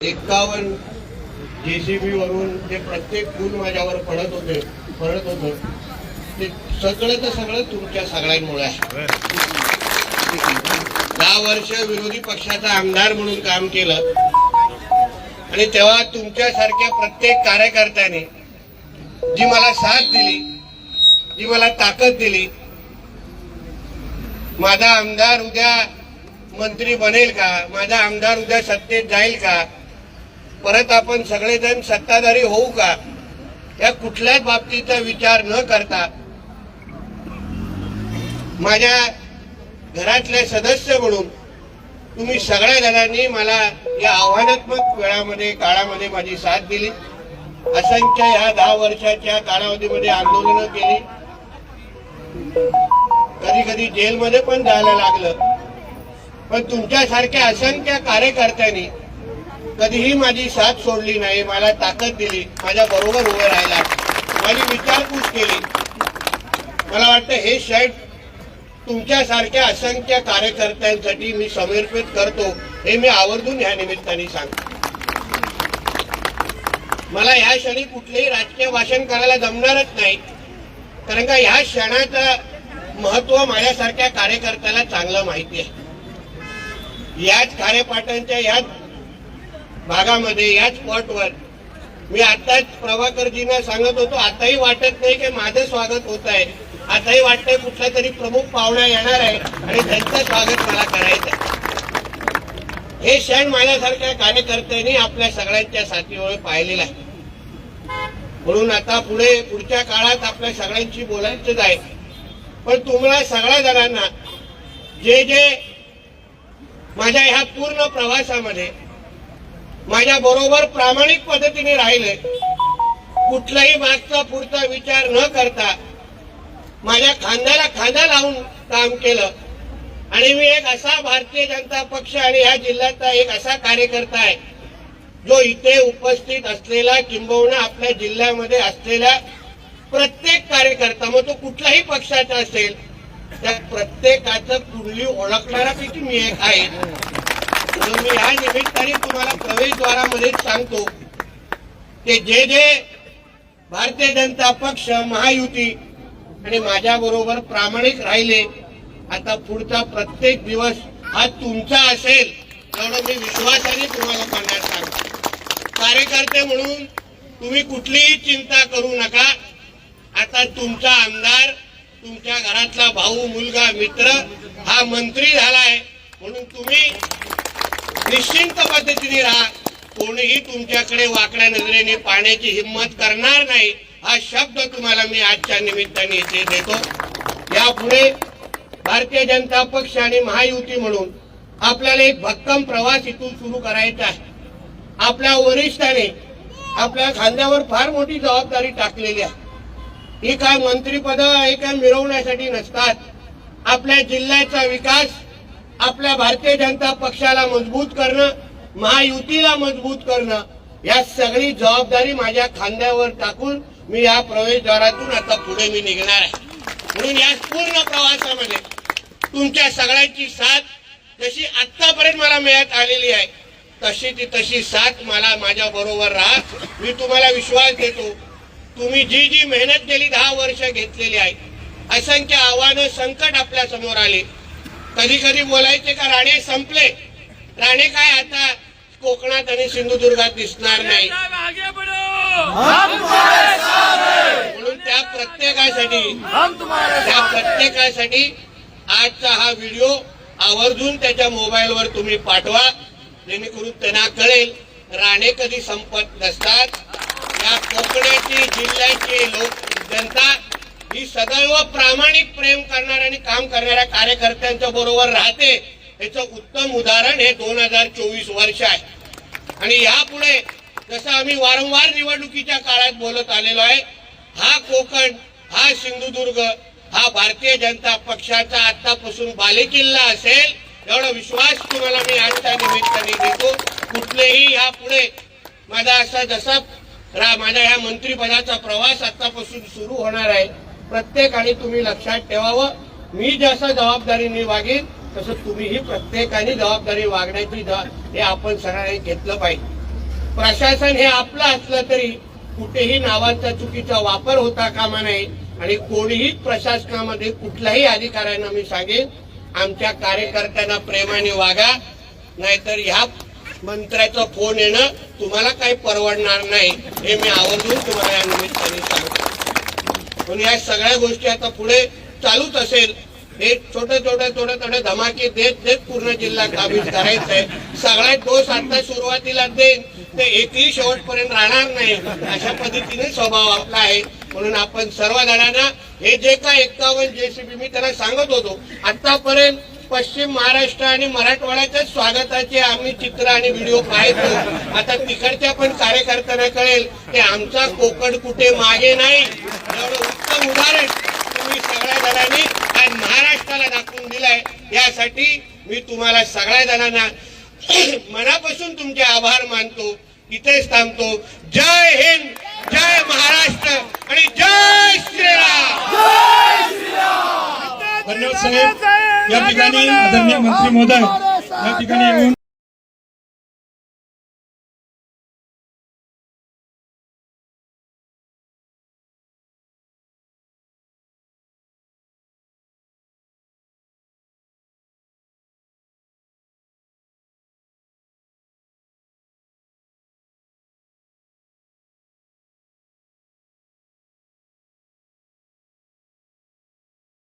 एक्कावन्न जेसीबी वरून जे प्रत्येक गुण माझ्यावर पडत होते पडत होतं ते सगळं तर सगळं तुमच्या सगळ्यांमुळे आहे. दहा वर्ष विरोधी पक्षाचा आमदार म्हणून काम केलं. आणि तेव्हा तुमच्यासारख्या प्रत्येक कार्यकर्त्याने जी मला साथ दिली जी मला ताकद दिली माझा आमदार उद्या मंत्री बनेल का? माझा आमदार उद्या सत्तेत जाईल का? परत आपण सगळेजण सत्ताधारी होऊ का? या कुठल्याच बाबतीचा विचार न करता माझ्या घरातले सदस्य म्हणून तुम्ही सगळ्या जणांनी मला या आव्हानात्मक वेळामध्ये काळामध्ये माझी साथ दिली. असंख्य ह्या दहा वर्षाच्या कालावधीमध्ये आंदोलनं केली. कधी कधी जेलमध्ये पण जायला लागलं. पण तुमच्यासारख्या असंख्य कार्यकर्त्यांनी कधीही माझी साथ सोडली नाही मला ताकद दिली माझ्या बरोबर उभं राहिला माझी विचारपूस केली. मला वाटतं हे शर्ट तुमच्यासारख्या असंख्य कार्यकर्त्यांसाठी मी समर्पित करतो हे मी आवर्जून ह्या निमित्ताने सांगतो. मला ह्या क्षणी कुठलेही राजकीय भाषण करायला जमणारच नाही कारण का ह्या क्षणाचं महत्त्व माझ्यासारख्या कार्यकर्त्याला चांगलं माहिती आहे. याच खारेपाटणच्या याच भागामध्ये याच स्पॉटवर मी आताच प्रभाकरजींना सांगत होतो आताही वाटत नाही की माझं स्वागत होत आहे. आताही वाटतंय कुठला तरी प्रमुख पाहुणा येणार आहे आणि त्यांचं स्वागत मला करायचं आहे हे क्षण माझ्यासारख्या कार्यकर्त्यांनी आपल्या सगळ्यांच्या साथीवर पाहिलेलं आहे. म्हणून आता पुढे पुढच्या काळात आपल्या सगळ्यांशी बोलायचंच आहे. पण तुम्हाला सगळ्या जणांना जे जे माझ्या ह्या पूर्ण प्रवासामध्ये माझ्या बरोबर प्रामाणिक पद्धतीने राहिले. कुठलाही मागचा पुढचा विचार न करता माझ्या खांद्याला खांदा लावून काम केलं. आणि मी एक असा भारतीय जनता पक्ष आणि या जिल्ह्याचा एक असा कार्यकर्ता आहे जो इथे उपस्थित असलेला किंबहुना आपल्या जिल्ह्यामध्ये असलेला प्रत्येक कार्यकर्ता मग तो कुठल्याही पक्षाचा असेल त्या प्रत्येकाचं कुंडली ओळखणाऱ्यापैकी मी एक आहे. मी ह्या निमित्ताने तुम्हाला प्रवेशद्वारामध्ये सांगतो की जे जे भारतीय जनता पक्ष महायुती आणि माझ्या बरोबर प्रामाणिक राहिले आता पुढचा प्रत्येक दिवस हा तुमचा असेल एवढं मी विश्वासाने तुम्हाला सांगण्यास सांगतो. कार्यकर्ते म्हणून तुम्ही कुठलीही चिंता करू नका. आता तुमचा आमदार तुमच्या घरातला भाऊ मुलगा मित्र हा मंत्री झालाय म्हणून तुम्ही निश्चिंत पद्धतीने राहा. कोणीही तुमच्याकडे वाकड्या नजरेने पाण्याची हिंमत करणार नाही हा शब्द तुम्हाला मी आजच्या निमित्ताने इथे देतो. यापुढे भारतीय जनता पक्ष आणि महायुती म्हणून आपल्याला एक भक्कम प्रवास इथून सुरू करायचा आहे. आपल्या वरिष्ठाने आपल्या खांद्यावर फार मोठी जबाबदारी टाकलेली आहे. ही काय मंत्रीपद हे काय मिरवण्यासाठी नसतात. आपल्या जिल्ह्याचा विकास आपल्या भारतीय जनता पक्षाला मजबूत करणं महायुतीला मजबूत करणं या सगळी जबाबदारी माझ्या खांद्यावर टाकून मी या प्रवेशद्वारातून आता पुढे मी निघणार आहे. म्हणून या पूर्ण प्रवासामध्ये तुमच्या सगळ्यांची साथ जशी आतापर्यंत मला मिळत आलेली आहे तशी ती तशी साथ मला माझ्या बरोबर राहा. मी तुम्हाला विश्वास देतो तुम्ही जी जी मेहनत गेली दहा वर्ष घेतलेली आहे असंख्य आव्हानं संकट आपल्यासमोर आले. कधी कधी बोलायचे का राणे संपले. राणे काय आता कोकणात आणि सिंधुदुर्गात दिसणार नाही. म्हणून त्या प्रत्येकासाठी त्या प्रत्येकासाठी आजचा हा व्हिडिओ आवर्जून त्याच्या मोबाईलवर तुम्ही पाठवा. जेणेकरून त्यांना कळेल राणे कधी संपत नसतात. या कोकणाची जिल्ह्याची लोक जनता ही सदैव प्रामाणिक प्रेम करणाऱ्या आणि काम करणाऱ्या कार्यकर्त्यांच्या बरोबर राहते याचं उत्तम उदाहरण हे दोन हजार चोवीस वर्ष आहे. आणि यापुढे जसं आम्ही वारंवार निवडणुकीच्या काळात बोलत आलेलो आहे हा कोकण हा सिंधुदुर्ग हा भारतीय जनता पक्षाचा आतापासून बालेकिल्ला असेल एवढा विश्वास तुम्हाला मी आजच्या निमित्ताने देतो. कुठलेही यापुढे माझा असा जसा रा- माझ्या ह्या मंत्रीपदाचा प्रवास आतापासून सुरू होणार आहे प्रत्येकाने तुम्ही लक्षात ठेवावं. मी जसं जबाबदारीने वागेन तसं तुम्हीही प्रत्येकाने जबाबदारी वागण्याची हे आपण सगळ्यांनी घेतलं पाहिजे. प्रशासन हे आपलं असलं तरी कुठेही नावाचा चुकीचा वापर होता कामा नये आणि कोणीही प्रशासनामध्ये कुठल्याही अधिकाऱ्यांना मी सांगेन आमच्या कार्यकर्त्यांना प्रेमाने वागा नाहीतर ह्या मंत्र्याचा फोन येणं तुम्हाला काही परवडणार नाही हे मी आवर्जून तुम्हाला या निमित्ताने सांगतो. म्हणून या सगळ्या गोष्टी आता पुढे चालूच असेल. हे छोटे छोटे थोडे थोडे धमाके देत देत पूर्ण जिल्हा काबीज करायचंय सगळ्यात डोस आता सुरुवातीला देईन. ते एकही शेवटपर्यंत राहणार नाही. अशा पद्धतीने स्वभाव आपला आहे. म्हणून आपण सर्व जणांना हे जे काय एक्कावन्न जेसीबी मी त्यांना सांगत होतो आतापर्यंत पश्चिम महाराष्ट्र आणि मराठवाड्याच्या स्वागताचे आम्ही चित्र आणि व्हिडिओ पाहतो. आता तिकडच्या पण कार्यकर्त्यांना कळेल की आमचा कोकण कुठे मागे नाही. एवढं उत्तम उदाहरण तुम्ही सगळ्या जणांनी आज महाराष्ट्राला दाखवून दिलाय. यासाठी मी तुम्हाला सगळ्या जणांना मनापासून तुमचे आभार मानतो. इथेच थांबतो. जय हिंद जय महाराष्ट्र आणि जय श्रीराम. धन्यवाद साहेब. या ठिकाणी आदरणीय मंत्री महोदय या ठिकाणी येऊन